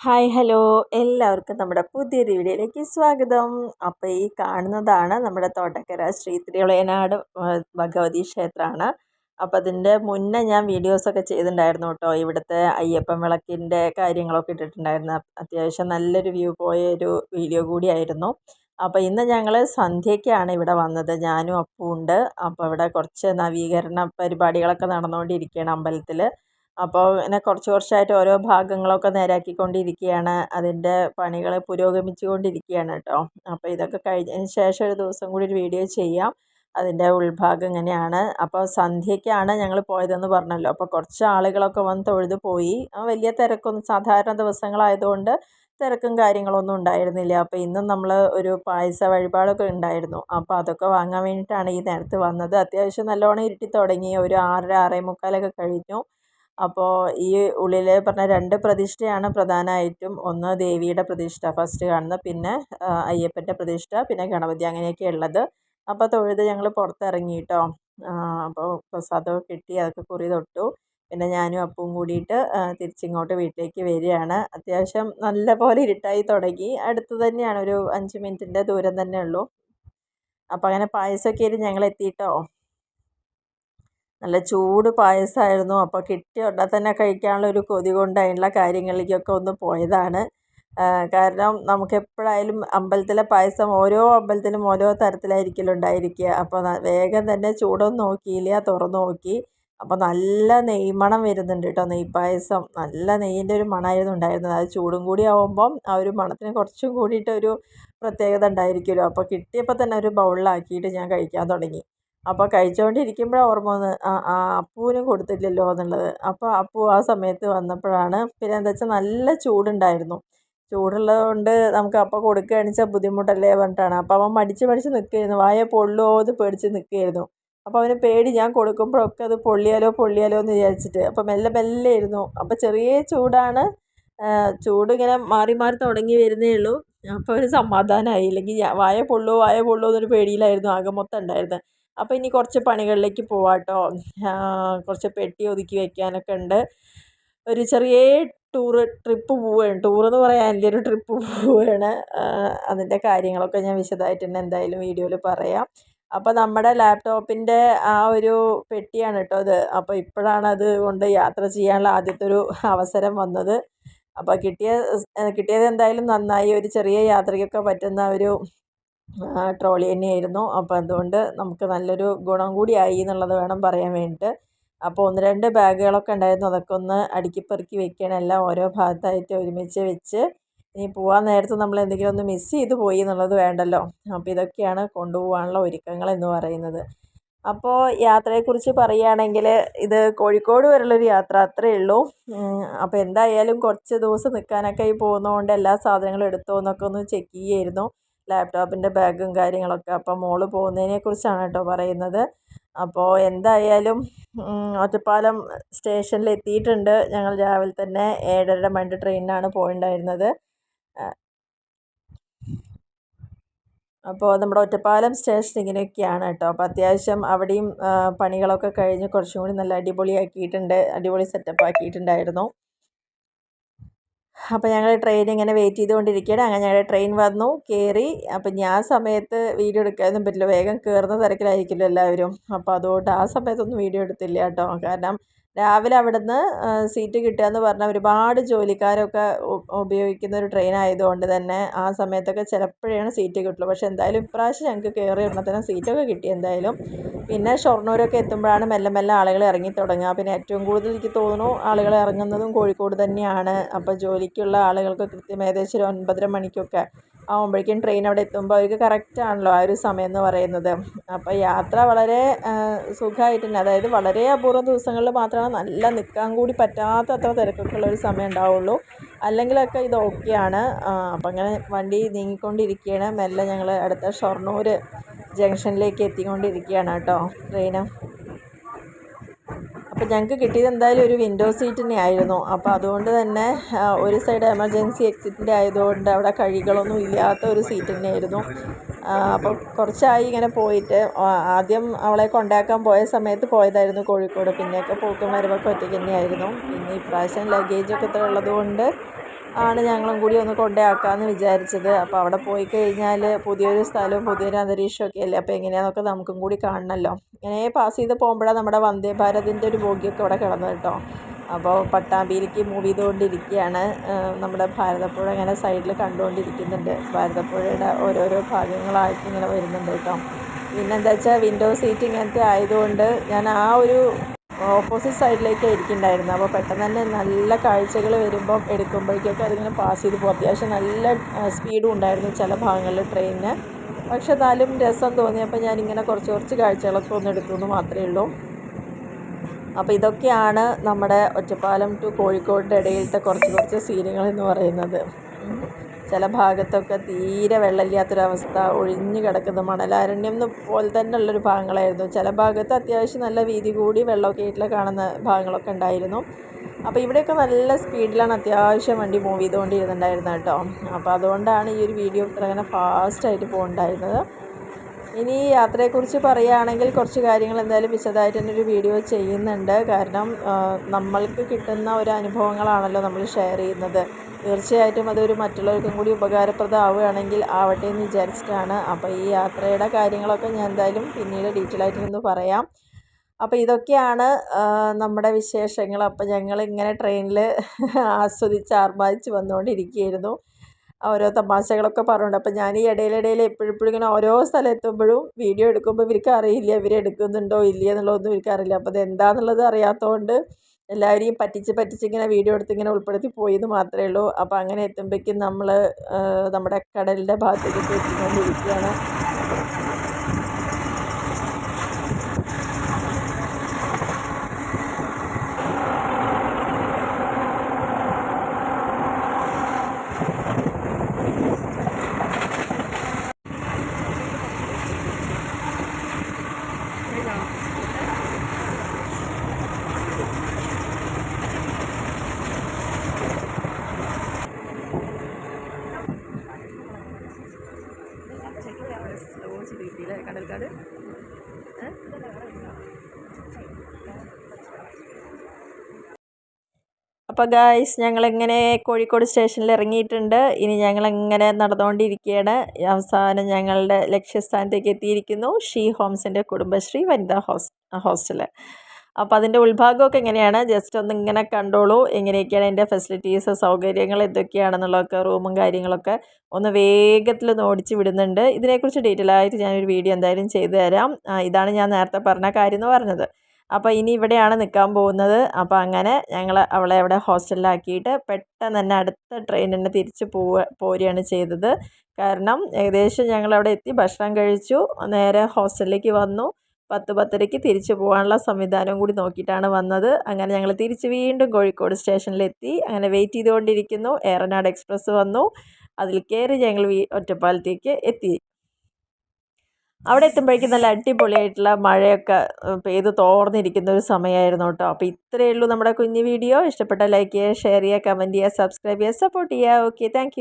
Hi hello എല്ലാവർക്കും നമ്മുടെ പുതിയൊരു വീഡിയോയിലേക്ക് സ്വാഗതം. അപ്പോൾ ഈ കാണുന്നതാണ് നമ്മുടെ തോട്ടക്കര ശ്രീ തിരുവളയനാട് ഭഗവതി ക്ഷേത്രമാണ്. അപ്പോൾ അതിന്റെ മുന്നേ ഞാൻ വീഡിയോസൊക്കെ ചെയ്തിട്ടുണ്ടായിരുന്നു കേട്ടോ. ഇവിടുത്തെ അയ്യപ്പൻ വിളക്കിന്റെ കാര്യങ്ങളൊക്കെ ഇട്ടിട്ടുണ്ടായിരുന്നു. അത്യാവശ്യം നല്ലൊരു വ്യൂ പോയ ഒരു വീഡിയോ കൂടിയായിരുന്നു. അപ്പോൾ ഇന്ന് ഞങ്ങൾ സന്ധ്യയ്ക്കാണ് ഇവിടെ വന്നത്. ഞാനും അപ്പുണ്ട് അപ്പോൾ ഇവിടെ കുറച്ച് നവീകരണ പരിപാടികളൊക്കെ നടന്നുകൊണ്ടിരിക്കുകയാണ് അമ്പലത്തിൽ അപ്പോൾ ഇങ്ങനെ കുറച്ച് കുറച്ചായിട്ട് ഓരോ ഭാഗങ്ങളൊക്കെ നേരാക്കിക്കൊണ്ടിരിക്കുകയാണ് അതിന്റെ പണികൾ പുരോഗമിച്ചു കൊണ്ടിരിക്കുകയാണ് കേട്ടോ. അപ്പോൾ ഇതൊക്കെ കഴിഞ്ഞതിന് ശേഷം ഒരു ദിവസം കൂടി ഒരു വീഡിയോ ചെയ്യാം. അതിന്റെ ഉൾഭാഗം ഇങ്ങനെയാണ്. അപ്പോൾ സന്ധ്യയ്ക്കാണ് ഞങ്ങൾ പോയതെന്ന് പറഞ്ഞല്ലോ. അപ്പോൾ കുറച്ച് ആളുകളൊക്കെ വന്ന് തൊഴുത് പോയി. വലിയ തിരക്കൊന്നും സാധാരണ ദിവസങ്ങളായതുകൊണ്ട് തിരക്കും കാര്യങ്ങളൊന്നും ഉണ്ടായിരുന്നില്ല. അപ്പോൾ ഇന്നും നമ്മൾ ഒരു പായസ വഴിപാടൊക്കെ ഉണ്ടായിരുന്നു. അപ്പോൾ അതൊക്കെ വാങ്ങാൻ വേണ്ടിയിട്ടാണ് ഈ നേരത്ത് വന്നത്. അത്യാവശ്യം നല്ലോണം ഇരുട്ടി തുടങ്ങി. ഒരു ആറര ആറേ മുക്കാലൊക്കെ കഴിഞ്ഞു. അപ്പോൾ ഈ ഉള്ളിൽ പറഞ്ഞ രണ്ട് പ്രതിഷ്ഠയാണ് പ്രധാനമായിട്ടും ഒന്ന് ദേവിയുടെ പ്രതിഷ്ഠ ഫസ്റ്റ് കാണുന്നത് പിന്നെ അയ്യപ്പന്റെ പ്രതിഷ്ഠ പിന്നെ ഗണപതി അങ്ങനെയൊക്കെ ഉള്ളത്. അപ്പോൾ തൊഴുത് ഞങ്ങൾ പുറത്തിറങ്ങി കേട്ടോ അപ്പോൾ പ്രസാദമൊക്കെ കിട്ടി അതൊക്കെ കുറി തൊട്ടു. പിന്നെ ഞാനും അപ്പവും കൂടിയിട്ട് തിരിച്ചിങ്ങോട്ട് വീട്ടിലേക്ക് വരികയാണ്. അത്യാവശ്യം നല്ല പോലെ ഇരുട്ടായി തുടങ്ങി. അടുത്ത് തന്നെയാണ് ഒരു അഞ്ച് മിനിറ്റിന്റെ ദൂരം തന്നെ ഉള്ളൂ. അപ്പോൾ അങ്ങനെ പായസമൊക്കെ ആയിട്ട് ഞങ്ങൾ എത്തിയിട്ടോ നല്ല ചൂട് പായസമായിരുന്നു അപ്പോൾ കിട്ടിയ ഉടനെ തന്നെ കഴിക്കാനുള്ള ഒരു കൊതി കൊണ്ട് അതിനുള്ള കാര്യങ്ങളിലേക്കൊക്കെ ഒന്ന് പോയതാണ്. കാരണം നമുക്ക് എപ്പോഴായാലും അമ്പലത്തിലെ പായസം ഓരോ അമ്പലത്തിലും ഓരോ തരത്തിലായിരിക്കുമല്ലോ ഉണ്ടായിരിക്കുക അപ്പോൾ വേഗം തന്നെ ചൂടൊന്നും നോക്കിയില്ല തുറന്നു നോക്കി. അപ്പോൾ നല്ല നെയ്മണം വരുന്നുണ്ട് കേട്ടോ നെയ്പായസം നല്ല നെയ്യിന്റെ ഒരു മണമായിരുന്നു ഉണ്ടായിരുന്നത്. അത് ചൂടും കൂടി ആവുമ്പം ആ ഒരു മണത്തിന് കുറച്ചും കൂടിയിട്ടൊരു പ്രത്യേകത ഉണ്ടായിരിക്കുമല്ലോ. അപ്പോൾ കിട്ടിയപ്പോൾ തന്നെ ഒരു ബൗളിലാക്കിയിട്ട് ഞാൻ കഴിക്കാൻ തുടങ്ങി. അപ്പോൾ കഴിച്ചുകൊണ്ടിരിക്കുമ്പോഴാണ് ഓർമ്മ വന്ന് ആ ആ അപ്പുവിനും കൊടുത്തില്ലല്ലോ എന്നുള്ളത്. അപ്പോൾ അപ്പു ആ സമയത്ത് വന്നപ്പോഴാണ് പിന്നെ എന്താ വെച്ചാൽ നല്ല ചൂടുണ്ടായിരുന്നു. ചൂടുള്ളത് കൊണ്ട് നമുക്ക് അപ്പം കൊടുക്കുകയാണെന്ന് വെച്ചാൽ ബുദ്ധിമുട്ടല്ലേ പറഞ്ഞിട്ടാണ്. അപ്പോൾ അവൻ മടിച്ച് മടിച്ച് നിൽക്കുകയായിരുന്നു വായ പൊള്ളുമോ എന്ന് പേടിച്ച് നിൽക്കുകയായിരുന്നു അപ്പോൾ അവന് പേടി ഞാൻ കൊടുക്കുമ്പോഴൊക്കെ അത് പൊള്ളിയാലോ പൊള്ളിയാലോ എന്ന് വിചാരിച്ചിട്ട് അപ്പോൾ മെല്ലെ മെല്ലെ ഇരുന്നു. അപ്പോൾ ചെറിയ ചൂടാണ്. ചൂട് ഇങ്ങനെ മാറി മാറി തുടങ്ങി വരുന്നേ ഉള്ളൂ. അപ്പോൾ ഒരു സമാധാനമായി ഇല്ലെങ്കിൽ വായ പൊള്ളുമോ വായ പൊള്ളുമോ എന്നൊരു പേടിയിലായിരുന്നു ആകെ മൊത്തം ഉണ്ടായിരുന്നത്. അപ്പോൾ ഇനി കുറച്ച് പണികളിലേക്ക് പോവാം കേട്ടോ കുറച്ച് പെട്ടി ഒതുക്കി വയ്ക്കാനൊക്കെ ഉണ്ട്. ഒരു ചെറിയ ടൂറ് ട്രിപ്പ് പോവുകയാണ്. ടൂറെന്ന് പറയാനില്ല ഒരു ട്രിപ്പ് പോവുകയാണ്. അതിന്റെ കാര്യങ്ങളൊക്കെ ഞാൻ വിശദമായിട്ട് തന്നെ എന്തായാലും വീഡിയോയിൽ പറയാം. അപ്പോൾ നമ്മുടെ ലാപ്ടോപ്പിന്റെ ആ ഒരു പെട്ടിയാണ് കേട്ടോ അത് അപ്പോൾ ഇപ്പോഴാണ് അത് കൊണ്ട് യാത്ര ചെയ്യാനുള്ള ആദ്യത്തെ ഒരു അവസരം വന്നത്. അപ്പോൾ കിട്ടിയ കിട്ടിയത് എന്തായാലും നന്നായി. ഒരു ചെറിയ യാത്രയ്ക്കൊക്കെ പറ്റുന്ന ഒരു ട്രോളി തന്നെയായിരുന്നു. അപ്പോൾ അതുകൊണ്ട് നമുക്ക് നല്ലൊരു ഗുണം കൂടിയായി എന്നുള്ളത് വേണം പറയാൻ വേണ്ടിയിട്ട്. അപ്പോൾ ഒന്ന് രണ്ട് ബാഗുകളൊക്കെ ഉണ്ടായിരുന്നു. അതൊക്കെ ഒന്ന് അടുക്കി പെറുക്കി വെക്കണം എല്ലാം ഓരോ ഭാഗത്തായിട്ട് ഒരുമിച്ച് വെച്ച് ഇനി പോകാൻ നേരത്ത് നമ്മൾ എന്തെങ്കിലും ഒന്ന് മിസ്സ് ചെയ്ത് പോയി എന്നുള്ളത് വേണ്ടല്ലോ. അപ്പോൾ ഇതൊക്കെയാണ് കൊണ്ടുപോകാനുള്ള ഒരുക്കങ്ങൾ എന്ന് പറയുന്നത്. അപ്പോൾ യാത്രയെക്കുറിച്ച് പറയുകയാണെങ്കിൽ ഇത് കോഴിക്കോട് വരെയുള്ളൊരു യാത്ര അത്രയേ ഉള്ളൂ. അപ്പോൾ എന്തായാലും കുറച്ച് ദിവസം നിൽക്കാനൊക്കെ ആയി പോകുന്നതുകൊണ്ട് എല്ലാ സാധനങ്ങളും എടുത്തോ എന്നൊക്കെ ഒന്ന് ചെക്ക് ചെയ്യുമായിരുന്നു ലാപ്ടോപ്പിന്റെ ബാഗും കാര്യങ്ങളൊക്കെ. അപ്പോൾ മോൾ പോകുന്നതിനെക്കുറിച്ചാണ് കേട്ടോ പറയുന്നത്. അപ്പോൾ എന്തായാലും ഒറ്റപ്പാലം സ്റ്റേഷനിൽ എത്തിയിട്ടുണ്ട് ഞങ്ങൾ രാവിലെ തന്നെ ഏഴര മണി ട്രെയിനിനാണ് പോയിണ്ടായിരുന്നത്. അപ്പോൾ നമ്മുടെ ഒറ്റപ്പാലം സ്റ്റേഷൻ ഇങ്ങനെയൊക്കെയാണ് കേട്ടോ. അപ്പോൾ അത്യാവശ്യം അവിടെയും പണികളൊക്കെ കഴിഞ്ഞ് കുറച്ചും കൂടി നല്ല അടിപൊളിയാക്കിയിട്ടുണ്ട്. അടിപൊളി സെറ്റപ്പ് ആക്കിയിട്ടുണ്ടായിരുന്നു. അപ്പോൾ ഞങ്ങൾ ട്രെയിൻ ഇങ്ങനെ വെയിറ്റ് ചെയ്തുകൊണ്ടിരിക്കുകയാണ് അങ്ങനെ ഞങ്ങളുടെ ട്രെയിൻ വന്നു കയറി അപ്പം ഞാൻ സമയത്ത് വീഡിയോ എടുക്കാനൊന്നും പറ്റില്ല. വേഗം കയറുന്ന തിരക്കിലായിരിക്കുമല്ലോ എല്ലാവരും. അപ്പോൾ അതുകൊണ്ട് ആ സമയത്തൊന്നും വീഡിയോ എടുത്തില്ല കേട്ടോ. കാരണം രാവിലെ അവിടുന്ന് സീറ്റ് കിട്ടുക എന്ന് പറഞ്ഞാൽ ഒരുപാട് ജോലിക്കാരൊക്കെ ഉപയോഗിക്കുന്ന ഒരു ട്രെയിൻ ആയതുകൊണ്ട് തന്നെ ആ സമയത്തൊക്കെ ചിലപ്പോഴാണ് സീറ്റ് കിട്ടുള്ളൂ. പക്ഷേ എന്തായാലും ഇപ്രാവശ്യം ഞങ്ങൾക്ക് കയറി ഉടനെ സീറ്റൊക്കെ കിട്ടി എന്തായാലും. പിന്നെ ഷൊർണൂരൊക്കെ എത്തുമ്പോഴാണ് മെല്ലെ മെല്ലെ ആളുകൾ ഇറങ്ങി തുടങ്ങുക പിന്നെ ഏറ്റവും കൂടുതൽ എനിക്ക് തോന്നുന്നു ആളുകൾ ഇറങ്ങുന്നതും കോഴിക്കോട് തന്നെയാണ്. അപ്പോൾ ജോലിക്കുള്ള ആളുകൾക്ക് കൃത്യം ഏകദേശം ഒരു ഒൻപതര മണിക്കൊക്കെ ആകുമ്പോഴേക്കും ട്രെയിൻ അവിടെ എത്തുമ്പോൾ അവർക്ക് കറക്റ്റ് ആണല്ലോ ആ ഒരു സമയം എന്ന് പറയുന്നത്. അപ്പോൾ യാത്ര വളരെ സുഖമായിട്ട് തന്നെ അതായത് വളരെ അപൂർവം ദിവസങ്ങളിൽ മാത്രമാണ് നല്ല നിൽക്കാൻ കൂടി പറ്റാത്ത അത്ര തിരക്കൊക്കെ ഉള്ള ഒരു സമയം ഉണ്ടാവുള്ളൂ. അല്ലെങ്കിലൊക്കെ ഇത് ഓക്കെയാണ് അപ്പം അങ്ങനെ വണ്ടി നീങ്ങിക്കൊണ്ടിരിക്കുകയാണ്. മെല്ലെ ഞങ്ങൾ അടുത്ത ഷൊർണൂർ ജംഗ്ഷനിലേക്ക് എത്തിക്കൊണ്ടിരിക്കുകയാണ് കേട്ടോ ട്രെയിന് അപ്പോൾ ഞങ്ങൾക്ക് കിട്ടിയത് എന്തായാലും ഒരു വിൻഡോ സീറ്റ് തന്നെ ആയിരുന്നു അപ്പോൾ അതുകൊണ്ട് തന്നെ ഒരു സൈഡ് എമർജൻസി എക്സിറ്റിന്റെ ആയതുകൊണ്ട് അവിടെ കഴികളൊന്നും ഇല്ലാത്ത ഒരു സീറ്റ് തന്നെയായിരുന്നു. അപ്പോൾ കുറച്ചായി ഇങ്ങനെ പോയിട്ട് ആദ്യം അവളെ കൊണ്ടാക്കാൻ പോയ സമയത്ത് പോയതായിരുന്നു കോഴിക്കോട്. പിന്നെയൊക്കെ പോക്കും വരവൊക്കെ ഒറ്റയ്ക്ക് തന്നെയായിരുന്നു. പിന്നെ ഇപ്രാവശ്യം ലഗേജൊക്കെ ഉള്ളതുകൊണ്ട് ആണ് ഞങ്ങളും കൂടി ഒന്ന് കൊണ്ടുപോയാക്കാമെന്ന് വിചാരിച്ചത്. അപ്പോൾ അവിടെ പോയി കഴിഞ്ഞാൽ പുതിയൊരു സ്ഥലവും പുതിയൊരു ഒക്കെ അല്ലേ? അപ്പോൾ എങ്ങനെയാണെന്നൊക്കെ നമുക്കും കൂടി കാണണമല്ലോ ഇങ്ങനെ പാസ് ചെയ്ത് പോകുമ്പോഴാണ് നമ്മുടെ വന്ദേ ഭാരതിന്റെ ഒരു ബോഗിയൊക്കെ അവിടെ കിടന്നത് കേട്ടോ. അപ്പോൾ പട്ടാമ്പിയിലേക്ക് മൂവ് ചെയ്തുകൊണ്ടിരിക്കുകയാണ്. നമ്മുടെ ഭാരതപ്പുഴ ഇങ്ങനെ സൈഡിൽ കണ്ടുകൊണ്ടിരിക്കുന്നുണ്ട്. ഭാരതപ്പുഴയുടെ ഓരോരോ ഭാഗങ്ങളായിട്ട് ഇങ്ങനെ വരുന്നുണ്ട് കേട്ടോ. പിന്നെന്താ വെച്ചാൽ വിൻഡോ സീറ്റ് ഇങ്ങനത്തെ ആയതുകൊണ്ട് ഞാൻ ആ ഒരു ഓപ്പോസിറ്റ് സൈഡിലേക്ക് ഇരിക്കുന്നുണ്ടായിരുന്നു. അപ്പോൾ പെട്ടെന്ന് തന്നെ നല്ല കാഴ്ചകൾ വരുമ്പം എടുക്കുമ്പോഴേക്കൊക്കെ അതിങ്ങനെ പാസ് ചെയ്ത് പോകും. അത്യാവശ്യം നല്ല സ്പീഡും ഉണ്ടായിരുന്നു ചില ഭാഗങ്ങളിൽ ട്രെയിനിന്. പക്ഷെ എന്നാലും രസം തോന്നിയപ്പോൾ ഞാനിങ്ങനെ കുറച്ച് കുറച്ച് കാഴ്ചകളൊക്കെ ഒന്ന് എടുത്തു എന്ന് മാത്രമേ ഉള്ളൂ. അപ്പോൾ ഇതൊക്കെയാണ് നമ്മുടെ ഒറ്റപ്പാലം ടു കോഴിക്കോടിന്റെ ഇടയിലത്തെ കുറച്ച് കുറച്ച് സീനുകൾ എന്ന് പറയുന്നത്. ചില ഭാഗത്തൊക്കെ തീരെ വെള്ളമില്ലാത്തൊരവസ്ഥ ഒഴിഞ്ഞു കിടക്കുന്ന മണലാരണ്യം പോലെ തന്നെ ഉള്ളൊരു ഭാഗങ്ങളായിരുന്നു. ചില ഭാഗത്ത് അത്യാവശ്യം നല്ല വീതി കൂടി വെള്ളമൊക്കെ ആയിട്ടുള്ള കാണുന്ന ഭാഗങ്ങളൊക്കെ ഉണ്ടായിരുന്നു. അപ്പോൾ ഇവിടെയൊക്കെ നല്ല സ്പീഡിലാണ് അത്യാവശ്യം വണ്ടി മൂവ് ചെയ്തുകൊണ്ടിരുന്നുണ്ടായിരുന്നത് കേട്ടോ. അപ്പോൾ അതുകൊണ്ടാണ് ഈ ഒരു വീഡിയോ ഇത്ര അങ്ങനെ ഫാസ്റ്റായിട്ട് പോകുന്നുണ്ടായിരുന്നത് ഇനി യാത്രയെക്കുറിച്ച് പറയുകയാണെങ്കിൽ കുറച്ച് കാര്യങ്ങൾ എന്തായാലും വിശദമായിട്ട് തന്നെ ഒരു വീഡിയോ ചെയ്യുന്നുണ്ട്. കാരണം നമ്മൾക്ക് കിട്ടുന്ന ഒരു അനുഭവങ്ങളാണല്ലോ നമ്മൾ ഷെയർ ചെയ്യുന്നത്. തീർച്ചയായിട്ടും അതൊരു മറ്റുള്ളവർക്കും കൂടി ഉപകാരപ്രദമാവുകയാണെങ്കിൽ ആവട്ടെ എന്ന് വിചാരിച്ചിട്ടാണ്. അപ്പോൾ ഈ യാത്രയുടെ കാര്യങ്ങളൊക്കെ ഞാൻ എന്തായാലും പിന്നീട് ഡീറ്റെയിൽ ആയിട്ടൊന്ന് പറയാം. അപ്പോൾ ഇതൊക്കെയാണ് നമ്മുടെ വിശേഷങ്ങൾ. അപ്പോൾ ഞങ്ങൾ ഇങ്ങനെ ട്രെയിനിൽ ആസ്വദിച്ച് ആർഭാദിച്ച് വന്നുകൊണ്ടിരിക്കുകയായിരുന്നു. ഓരോ തമാശകളൊക്കെ പറഞ്ഞുണ്ട്. അപ്പോൾ ഞാൻ ഈ ഇടയിലിടയിൽ എപ്പോഴും ഇങ്ങനെ ഓരോ സ്ഥലം എത്തുമ്പോഴും വീഡിയോ എടുക്കുമ്പോൾ ഇവർക്ക് അറിയില്ല ഇവർ എടുക്കുന്നുണ്ടോ ഇല്ല എന്നുള്ളതൊന്നും ഇവർക്ക് അറിയില്ല. അപ്പോൾ അത് എന്താണെന്നുള്ളത് അറിയാത്തതുകൊണ്ട് എല്ലാവരെയും പറ്റിച്ച് പറ്റിച്ച് ഇങ്ങനെ വീഡിയോ എടുത്ത് ഇങ്ങനെ ഉൾപ്പെടുത്തി പോയെന്ന് മാത്രമേ ഉള്ളൂ. അപ്പോൾ അങ്ങനെ എത്തുമ്പോഴേക്കും നമ്മൾ നമ്മുടെ കടലിന്റെ ഭാഗത്തേക്ക് എത്തിക്കൊണ്ടിരിക്കുകയാണ് അപ്പോൾ ഗായ്സ് ഞങ്ങളിങ്ങനെ കോഴിക്കോട് സ്റ്റേഷനിൽ ഇറങ്ങിയിട്ടുണ്ട്. ഇനി ഞങ്ങളിങ്ങനെ നടന്നുകൊണ്ടിരിക്കുകയാണ്. അവസാനം ഞങ്ങളുടെ ലക്ഷ്യസ്ഥാനത്തേക്ക് എത്തിയിരിക്കുന്നു ഷീ ഹോംസിന്റെ കുടുംബശ്രീ വനിതാ ഹോസ് ഹോസ്റ്റൽ അപ്പോൾ അതിന്റെ ഉൾഭാഗമൊക്കെ എങ്ങനെയാണ്? ജസ്റ്റ് ഒന്ന് ഇങ്ങനെ കണ്ടോളൂ. എങ്ങനെയൊക്കെയാണ് അതിന്റെ ഫെസിലിറ്റീസ് സൗകര്യങ്ങൾ എന്തൊക്കെയാണെന്നുള്ളതൊക്കെ റൂമും കാര്യങ്ങളൊക്കെ ഒന്ന് വേഗത്തിൽ ഒന്ന് ഓടിച്ച് വിടുന്നുണ്ട്. ഇതിനെക്കുറിച്ച് ഡീറ്റെയിൽ ആയിട്ട് ഞാനൊരു വീഡിയോ എന്തായാലും ചെയ്തു തരാം. ഇതാണ് ഞാൻ നേരത്തെ പറഞ്ഞ കാര്യം എന്ന് പറഞ്ഞത്. അപ്പോൾ ഇനി ഇവിടെയാണ് നിൽക്കാൻ പോകുന്നത്. അപ്പോൾ അങ്ങനെ ഞങ്ങൾ അവളെ അവിടെ ഹോസ്റ്റലിലാക്കിയിട്ട് പെട്ടെന്ന് തന്നെ അടുത്ത ട്രെയിൻ തന്നെ തിരിച്ച് പോവുക പോരുകയാണ് ചെയ്തത്. കാരണം ഏകദേശം ഞങ്ങൾ അവിടെ എത്തി ഭക്ഷണം കഴിച്ചു നേരെ ഹോസ്റ്റലിലേക്ക് വന്നു. പത്ത് പത്തരയ്ക്ക് തിരിച്ചു പോകാനുള്ള സംവിധാനവും കൂടി നോക്കിയിട്ടാണ് വന്നത്. അങ്ങനെ ഞങ്ങൾ തിരിച്ച് വീണ്ടും കോഴിക്കോട് സ്റ്റേഷനിലെത്തി അങ്ങനെ വെയിറ്റ് ചെയ്തുകൊണ്ടിരിക്കുന്നു. ഏറനാട് എക്സ്പ്രസ് വന്നു. അതിൽ കയറി ഞങ്ങൾ ഒറ്റപ്പാലത്തേക്ക് എത്തി. അവിടെ എത്തുമ്പോഴേക്കും നല്ല അടിപൊളിയായിട്ടുള്ള മഴയൊക്കെ പെയ്ത് തോർന്നിരിക്കുന്ന ഒരു സമയമായിരുന്നു കേട്ടോ. അപ്പോൾ ഇത്രയേ ഉള്ളൂ നമ്മുടെ കുഞ്ഞു വീഡിയോ. ഇഷ്ടപ്പെട്ട ലൈക്ക് ചെയ്യുക ഷെയർ ചെയ്യുക കമന്റ് ചെയ്യുക സബ്സ്ക്രൈബ് ചെയ്യുക സപ്പോർട്ട് ചെയ്യുക. Okay thank